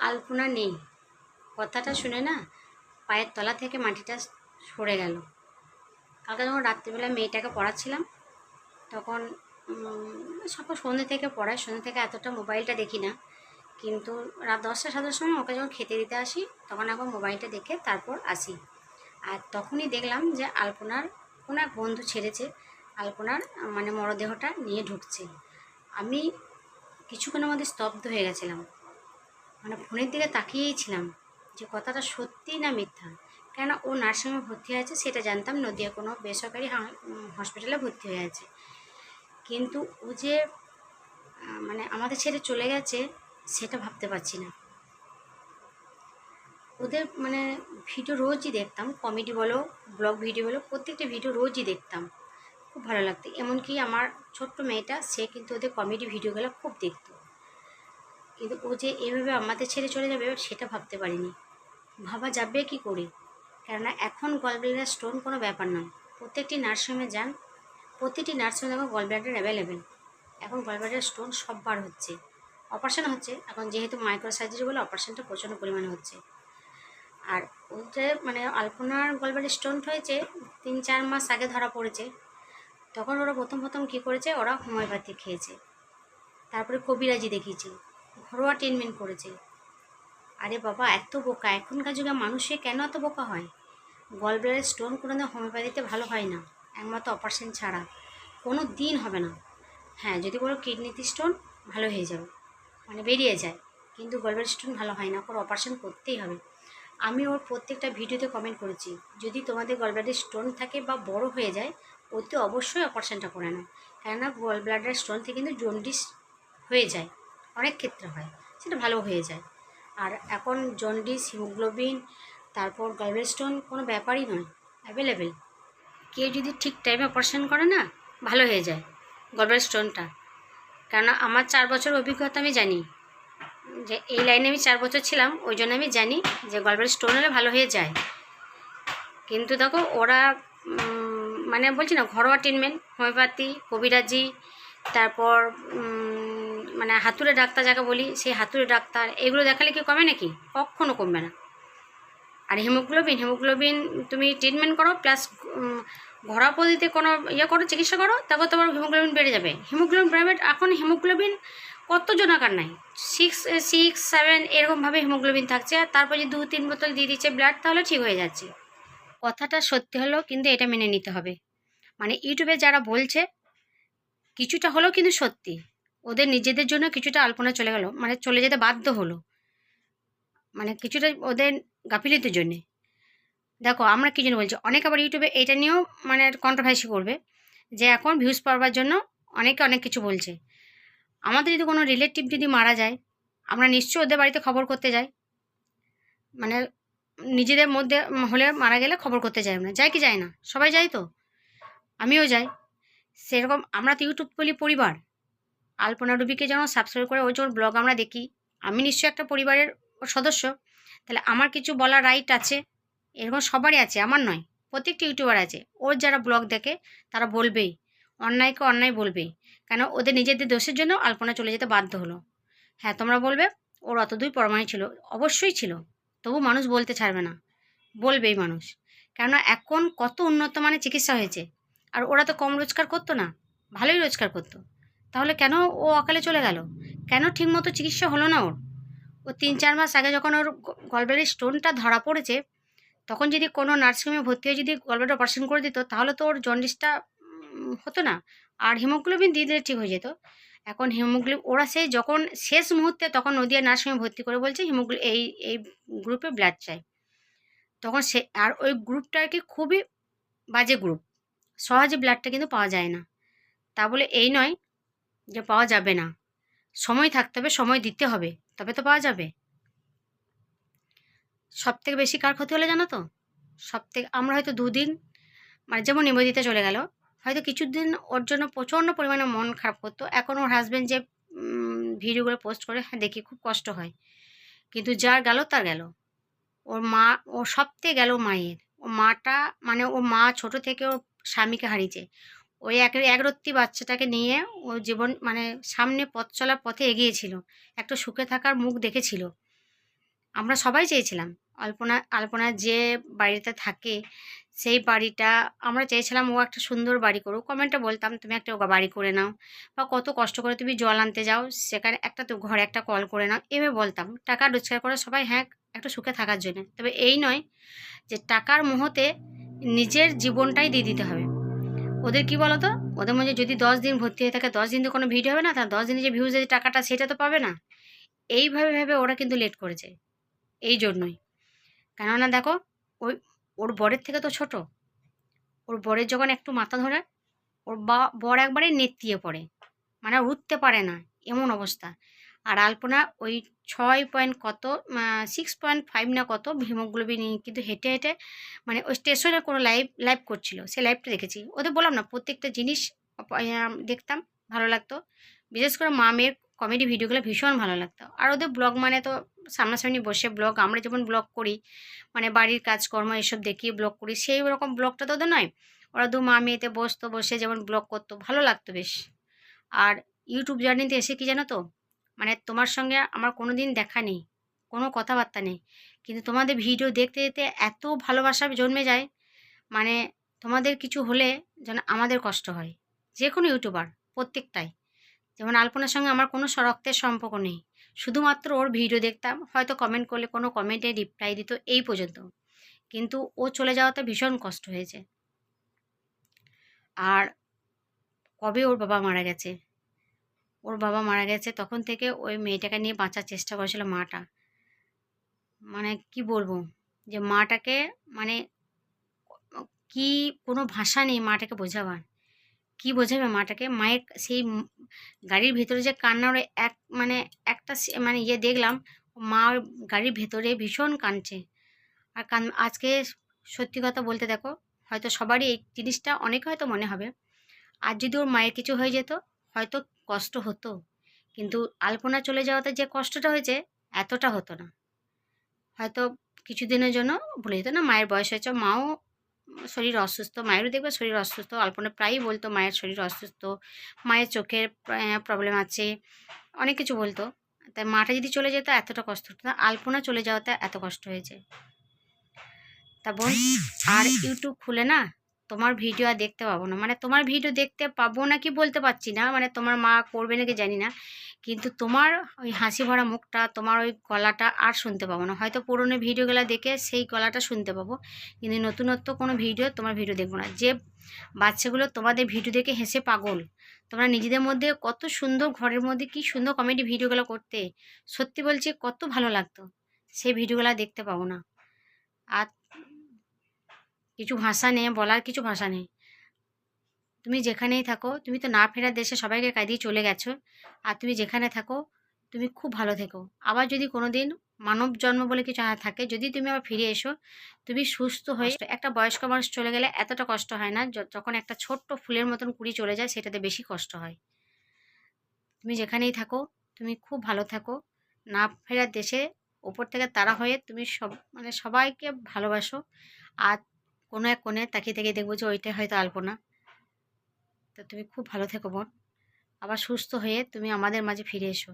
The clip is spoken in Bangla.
আলপনা নেই। কথাটা শুনে না পায়ের তলা থেকে মাটিটা সরে গেল। কালকে যখন রাত্রিবেলা মেয়েটাকে পড়াচ্ছিলাম, তখন সকাল সন্ধ্যে থেকে পড়াই সন্ধ্যে থেকে এতটা মোবাইলটা দেখি না। কিন্তু রাত দশটা, সাতটার সময় ওকে যখন খেতে দিতে আসি, তখন একবার মোবাইলটা দেখে তারপর আসি। আর তখনই দেখলাম যে আলপনার কোনো এক বন্ধু ছেড়েছে, আলপনার মানে মরদেহটা নিয়ে ঢুকছে। আমি কিছুক্ষণের মধ্যে স্তব্ধ হয়ে গেছিলাম। মানে ফোনের দিকে তাকিয়েই ছিলাম যে কথাটা সত্যি না মিথ্যা। কেন ও নার্সিংহোমে ভর্তি হয়েছে, সেটা জানতাম নদিয়া কোনো বেসরকারি হসপিটালে ভর্তি হয়ে আছে কিন্তু ও যে মানে আমাদের ছেড়ে চলে গেছে, সেটা ভাবতে পারছি না। ওদের মানে ভিডিও রোজই দেখতাম কমেডি বলো ব্লগ ভিডিও বলো, প্রত্যেকটা ভিডিও রোজই দেখতাম। খুব ভালো লাগতো। এমনকি আমার ছোট্ট মেয়েটা, সে কিন্তু ওদের কমেডি ভিডিওগুলো খুব দেখতো। কিন্তু ও যে এভাবে আমাদের ছেড়ে চলে যাবে সেটা ভাবতে পারিনি। ভাবা যাবে কি করে? কেননা এখন গলব্লাডার স্টোন কোনো ব্যাপার নয়। প্রত্যেকটি নার্সিংহোমে যান, প্রতিটি নার্সিংহোমে দেখো গলব্লাডার অ্যাভেলেবেল। এখন গলব্লাডার স্টোন সববার হচ্ছে। অপারেশন হচ্ছে, এখন যেহেতু মাইক্রো সার্জারি বলে অপারেশনটা প্রচণ্ড পরিমাণে হচ্ছে। আর ওদের মানে আলপনার গলব্লাডার স্টোন হয়েছে, তিন চার মাস আগে ধরা পড়েছে। তখন ওরা প্রথম প্রথম কী করেছে, ওরা হোমিওপ্যাথি খেয়েছে। তারপরে কবিরাজি দেখিয়েছে। ঘরোয়া ট্রিটমেন্ট করেছে। আরে বাবা, এত বোকা। এখনকার যুগে মানুষে কেন এত বোকা হয়? গলব্লাডার স্টোন কোনো দিন হোমিওপ্যাথিতে ভালো হয় না। একমাত্র অপারেশন ছাড়া। কোনো দিন হবে না। হ্যাঁ যদি বলো কিডনিতে স্টোন, ভালো হয়ে যাবে। মানে বেরিয়ে যায়। কিন্তু গলব্লাডার স্টোন ভালো হয় না। ওর অপারেশন করতেই হবে। আমি ওর প্রত্যেকটা ভিডিওতে কমেন্ট করেছি। যদি তোমাদের গলব্লাডার স্টোন থাকে বা বড় হয়ে যায় ওতে অবশ্যই অপারেশনটা করে নাও। কেননা গলব্লাডার স্টোন থেকে কিন্তু জন্ডিস হয়ে যায়। অনেক ক্ষেত্রে হয়, সেটা ভালো হয়ে যায়। আর এখন জন্ডিস হিমোগ্লোবিন তারপর গলব্লাডার স্টোন কোনো ব্যাপারই নয় অ্যাভেলেবেল কেউ যদি ঠিক টাইমে অপারেশন করে না, ভালো হয়ে যায় গলব্লাডার স্টোনটা কেননা আমার চার বছর অভিজ্ঞতা আমি জানি, যে এই লাইনে আমি চার বছর ছিলাম, ওই জন্য আমি জানি যে গলব্লাডার স্টোন হলে ভালো হয়ে যায়। কিন্তু দেখো, ওরা মানে বলছি না, ঘরোয়া ট্রিটমেন্ট হোমিওপ্যাথি কবিরাজি তারপর মানে হাতুড়ে ডাক্তার যাকে বলি, সেই হাতুড়ে ডাক্তার, এগুলো দেখালে কি কমে নাকি? কখনো কমবে না। আর হিমোগ্লোবিন হিমোগ্লোবিন তুমি ট্রিটমেন্ট করো প্লাস ঘরোয়া পদ্ধতিতে কোনো ইয়ে করো, চিকিৎসা করো, তারপর তোমার হিমোগ্লোবিন বেড়ে যাবে। হিমোগ্লোবিন প্রাইভেট এখন হিমোগ্লোবিন কত জনাকার নাই সিক্স সিক্স সেভেন এরকমভাবে হিমোগ্লোবিন থাকছে, আর তারপর যদি দু তিন বোতল দিয়ে দিচ্ছে ব্লাড তাহলে ঠিক হয়ে যাচ্ছে। কথাটা সত্যি হলেও কিন্তু এটা মেনে নিতে হবে। মানে ইউটিউবে যারা বলছে, কিছুটা হলেও কিন্তু সত্যি। ওদের নিজেদের জন্য কিছুটা আলপনা চলে গেল মানে চলে যেতে বাধ্য হলো। মানে কিছুটা ওদের গাফিলতির জন্যে। দেখো, আমরা কী জন্য বলছি? অনেক আবার ইউটিউবে এটা নিয়েও মানে কন্ট্রোভার্সি করবে, যে এখন ভিউজ পাওয়ার জন্য অনেকে অনেক কিছু বলছে। আমাদের যদি কোনো রিলেটিভ যদি মারা যায়, আমরা নিশ্চয়ই ওদের বাড়িতে খবর করতে যাই। মানে নিজেদের মধ্যে হলে মারা গেলে খবর করতে যাই আমরা। যাই কি যাই না? সবাই যাই তো? আমিও যাই। সেরকম আমরা তো ইউটিউব বলি পরিবার। আলপনা রুবিকে যেমন সাবস্ক্রাইব করে, ওই যখন ব্লগ আমরা দেখি। আমি নিশ্চয়ই একটা পরিবারের সদস্য, তাহলে আমার কিছু বলার রাইট আছে? এরকম সবারই আছে, আমার নয়, প্রত্যেকটি ইউটিউবার আছে। ওর যারা ব্লগ দেখে, তারা বলবেই, অন্যায়কে অন্যায় বলবেই। কেন? ওদের নিজেদের দোষের জন্য আলপনা চলে যেতে বাধ্য হলো। হ্যাঁ তোমরা বলবে, ওর অত দুই পরমাণু ছিল, অবশ্যই ছিল, তবু মানুষ বলতে ছাড়বে না, বলবেই মানুষ। কেননা এখন কত উন্নত মানের চিকিৎসা হয়েছে, আর ওরা তো কম রোজগার করতো না, ভালোই রোজগার করতো। তাহলে কেন ও অকালে চলে গেল? কেন ঠিকমতো চিকিৎসা হলো না ওর? ও তিন চার মাস আগে যখন ওর গলব্লাডার স্টোনটা ধরা পড়েছে, তখন যদি কোনো নার্সিংহোমে ভর্তি হয়ে যদি গলব্লাডার অপারেশন করে দিত, তাহলে তো ওর জন্ডিসটা হতো না। আর হিমোগ্লোবিন দিয়ে দিলে ঠিক হয়ে যেত। এখন হিমোগ্লোবিন ওরা সেই যখন শেষ মুহূর্তে তখন নদিয়া নার্সিংহোমে ভর্তি করে বলছে হিমোগ্লো এই এই গ্রুপে ব্লাড চাই। তখন সে, আর ওই গ্রুপটা আর কি খুবই বাজে গ্রুপ সহজে ব্লাডটা কিন্তু পাওয়া যায় না। তা বলে এই নয় যে পাওয়া যাবে না। সময় থাকতে হবে, সময় দিতে হবে, তবে তো পাওয়া যাবে। সব থেকে বেশি কার ক্ষতি হলে জানো তো? সব থেকে আমরা হয়তো দুদিন মানে যেমন নিবেদিতে চলে গেল, হয়তো কিছুদিন ওর জন্য প্রচণ্ড পরিমাণে মন খারাপ করতো। এখন ওর হাজব্যান্ড যে ভিডিওগুলো পোস্ট করে হ্যাঁ দেখি খুব কষ্ট হয়। কিন্তু যার গেল, তার গেল। ওর মা, ও সব থেকে গেল মায়ের। ও মাটা মানে ও মা ছোট থেকে ওর স্বামীকে হারিয়েছে। ওই এক একরত্তি বাচ্চাটাকে নিয়ে ও জীবন মানে সামনে পথ চলার পথে এগিয়েছিল একটা সুখে থাকার মুখ দেখেছিল। আমরা সবাই চেয়েছিলাম, আলপনা আলপনা যে বাড়িতে থাকে সেই বাড়িটা, আমরা চেয়েছিলাম ও একটা সুন্দর বাড়ি করুক। কমেন্টে বলতাম, তুমি একটা বাড়ি করে নাও বা কত কষ্ট করে তুমি জল আনতে যাও, সেখানে একটা তো ঘরে একটা কল করে নাও। এভাবে বলতাম। টাকা রোজগার করে সবাই হ্যাঁ একটু সুখে থাকার জন্য। তবে এই নয় যে টাকার মোহতে নিজের জীবনটাই দিয়ে দিতে হবে। ওদের কি বলো তো ওদের মধ্যে যদি দশ দিন ভর্তি হয়ে থাকে দশ দিন তো কোনো ভিডিও হবে না তার দশ দিনে যে ভিউজের যে টাকাটা সেটা তো পাবে না। এইভাবে ভেবে ওরা কিন্তু লেট করেছে। এই জন্যই। কেননা দেখো ওই ওর বরের থেকে তো ছোট। ওর বরের যখন একটু মাথা ধরে ওর বা বর একবারে নেতিয়ে পড়ে। মানে উঠতে পারে না। এমন অবস্থা। আর আলপনা ওই ছয় পয়েন্ট কত সিক্স পয়েন্ট ফাইভ না কত হিমোগ্লোবিন কিন্তু হেঁটে হেঁটে মানে ওই স্টেশনে কোনো লাইভ লাইভ করছিল, সে লাইভটা দেখেছি। ওদের বললাম না, প্রত্যেকটা জিনিস দেখতাম, ভালো লাগতো। বিশেষ করে মামের কমেডি ভিডিওগুলো ভীষণ ভালো লাগতো। আর ওদের ব্লগ মানে তো সামনাসামনি বসে ব্লগ আমরা যেমন ব্লগ করি মানে বাড়ির কাজকর্ম এসব দেখিয়ে ব্লগ করি, সেই রকম ব্লগটা তো ওদের নয়। ওরা দু মা মেয়েতে বসতো, বসে যেমন ব্লগ করতো, ভালো লাগতো বেশ। আর ইউটিউব জার্নিতে এসে কি জানো তো মানে তোমার সঙ্গে আমার কোনো দিন দেখা নেই, কোনো কথাবার্তা নেই। কিন্তু তোমাদের ভিডিও দেখতে দেখতে এত ভালোবাসা জন্মে যায় মানে তোমাদের কিছু হলে যেন আমাদের কষ্ট হয়। যে কোনো ইউটিউবার, প্রত্যেকটাই। যেমন আলপনার সঙ্গে আমার কোনো রক্তের সম্পর্ক নেই। শুধুমাত্র ওর ভিডিও দেখতাম, হয়তো কমেন্ট করলে কোনো কমেন্টে রিপ্লাই দিত এই পর্যন্ত। কিন্তু ও চলে যাওয়াতে ভীষণ কষ্ট হয়েছে। আর কবে ওর বাবা মারা গেছে? ওর বাবা মারা গেছে, তখন থেকে ওই মেয়েটাকে নিয়ে বাঁচার চেষ্টা করেছিল মাটা। মানে কি বলব? যে মাটাকে মানে কি কোনো ভাষা নেই মাটাকে বোঝাবার। কি বোঝাবে মাটাকে? মায়ের সেই গাড়ির ভেতরে যে কান্না, ওর এক মানে একটা মানে ইয়ে দেখলাম, মা গাড়ির ভেতরে ভীষণ কাঁদছে। আর কান আজকে সত্যি কথা বলতে দেখো, হয়তো সবারই এই জিনিসটা অনেক হয়তো মনে হবে। আর যদি ওর মায়ের কিছু হয়ে যেত, হয়তো কষ্ট হতো। কিন্তু আলপনা চলে যাওয়াতে যে কষ্টটা হয়েছে, এতটা হতো না। হয়তো কিছুদিনের জন্য ভুলে যেত না, মায়ের বয়স হয়েছে, মাও শরীর অসুস্থ, মায়েরও দেখবে শরীর অসুস্থ, আলপনা প্রায়ই বলতো মায়ের শরীর অসুস্থ, মায়ের চোখের প্রবলেম আছে, অনেক কিছু বলতো। তাই মাটা যদি চলে যেত, এতটা কষ্ট হতো না। আলপনা চলে যাওয়াতে এত কষ্ট হয়েছে। তা বোন, আর ইউটিউব খুলে না? তোমার ভিডিও আর দেখতে পাবো না। মানে তোমার ভিডিও দেখতে পাবো না কি বলতে পারছি না। মানে তোমার মা করবে নাকি জানি না। কিন্তু তোমার ওই হাসি ভরা মুখটা, তোমার ওই গলাটা আর শুনতে পাবো না। হয়তো পুরনো ভিডিওগুলো দেখে সেই গলাটা শুনতে পাবো। কিন্তু নতুনত্ব কোনো ভিডিও তোমার ভিডিও দেখব না। যে বাচ্চাগুলো তোমাদের ভিডিও দেখে হেসে পাগল, তোমরা নিজেদের মধ্যে কত সুন্দর ঘরের মধ্যে কি সুন্দর কমেডি ভিডিওগুলো করতে। সত্যি বলছি, কত ভালো লাগতো। সেই ভিডিওগুলো দেখতে পাবো না। আর কিছু ভাষা নেই বলার কিছু ভাষা নেই। তুমি যেখানেই থাকো তুমি তো না ফেরার দেশে সবাইকে কাঁদিয়ে চলে গেছো। আর তুমি যেখানে থাকো তুমি খুব ভালো থেকো। আবার যদি কোনো দিন মানব জন্ম বলে কিছু থাকে যদি তুমি আবার ফিরে এসো তুমি সুস্থ হয়ে একটা বয়স্ক মানুষ চলে গেলে এতটা কষ্ট হয় না যখন একটা ছোট্ট ফুলের মতন কুড়ি চলে যায় সেটাতে বেশি কষ্ট হয়। তুমি যেখানেই থাকো তুমি খুব ভালো থাকো। না ফেরার দেশে ওপর থেকে তারা হয়ে তুমি সব মানে সবাইকে ভালোবাসো। আর কোনো এক কোণে তাকিয়ে তাকিয়ে দেখব যে ওইটাই হয়তো আলপনা। তো তুমি খুব ভালো থেকো বোন। আবার সুস্থ হয়ে তুমি আমাদের মাঝে ফিরে এসো।